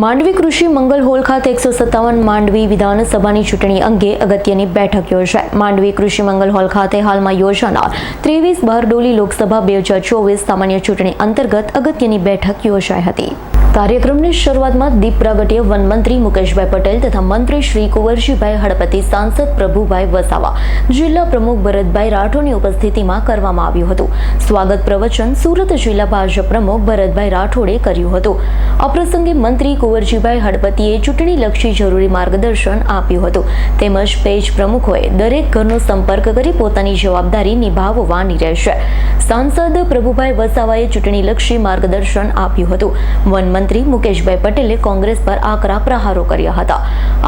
માંડવી કૃષિ મંગલ હોલ ખાતે એકસો સત્તાવન માંડવી વિધાનસભાની ચૂંટણી અંગે અગત્યની બેઠક યોજાઈ. માંડવી કૃષિ મંગલ હોલ ખાતે હાલમાં યોજાનાર ત્રેવીસ બારડોલી લોકસભા બે હજાર ચોવીસ સામાન્ય ચૂંટણી અંતર્ગત અગત્યની બેઠક યોજાઈ હતી. કાર્યક્રમની શરૂઆતમાં દીપ પ્રાગટ્ય વનમંત્રી મુકેશભાઈ પટેલ તથા મંત્રી શ્રી કુંવરજીભાઈ હળપતિ સાંસદ પ્રભુભાઈ વસાવા, જિલ્લા પ્રમુખ ભરતભાઈ રાઠોડની ઉપસ્થિતિમાં કરવામાં આવ્યું હતું. સ્વાગત પ્રવચન સુરત જિલ્લા ભાજપ પ્રમુખ ભરતભાઈ રાઠોડે કર્યું હતું. આ પ્રસંગે મંત્રી કુંવરજીભાઈ હળપતિએ ચૂંટણીલક્ષી જરૂરી માર્ગદર્શન આપ્યું હતું. તેમજ પેજ પ્રમુખોએ દરેક ઘરનો સંપર્ક કરી પોતાની જવાબદારી નિભાવવાની રહેશે. સાંસદ પ્રભુભાઈ વસાવાએ ચૂંટણીલક્ષી માર્ગદર્શન આપ્યું હતું. વન મંત્રી મુકેશભાઈ પટેલે કોંગ્રેસ પર આકરા પ્રહારો કર્યા હતા.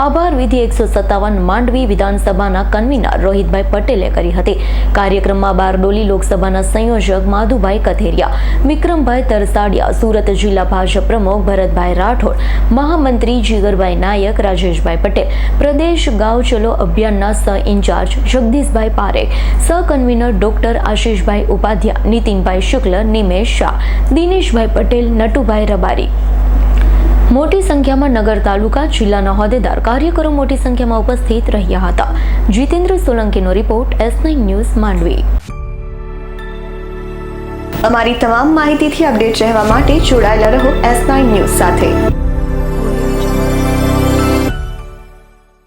આભાર વિધિ એકસો સત્તાવન માંડવી વિધાનસભાના કન્વીનર રોહિતભાઈ પટેલે કરી હતી. કાર્યક્રમમાં બારડોલી લોકસભાના સંયોજક માધુભાઈ કથેરિયા, વિક્રમભાઈ તરસાડિયા, સુરત જિલ્લા ભાજપ પ્રમુખ ભરતભાઈ રાઠોડ, મહામંત્રી જીગરભાઈ નાયક, રાજેશભાઈ પટેલ, પ્રદેશ ગાંવ ચલો અભિયાનના સહ ઇન્ચાર્જ જગદીશભાઈ પારેખ સહ કન્વીનર ડોક્ટર આશીષભાઈ ઉપાધ્યાય, નીતિનભાઈ શુક્લ, નિમેશ શાહ, દિનેશભાઈ પટેલ, નટુભાઈ રબારી મોટી સંખ્યામાં નગર તાલુકા, જિલ્લાના હોદ્દેદાર કાર્યકરો મોટી સંખ્યામાં ઉપસ્થિત રહ્યા હતા. Jitendra સોલંકીનો report S nine news Mandvi. અમારી તમામ માહિતીથી અપડેટ રહેવા માટે જોડાયેલા રહો એસ નાઇન ન્યૂઝ સાથે.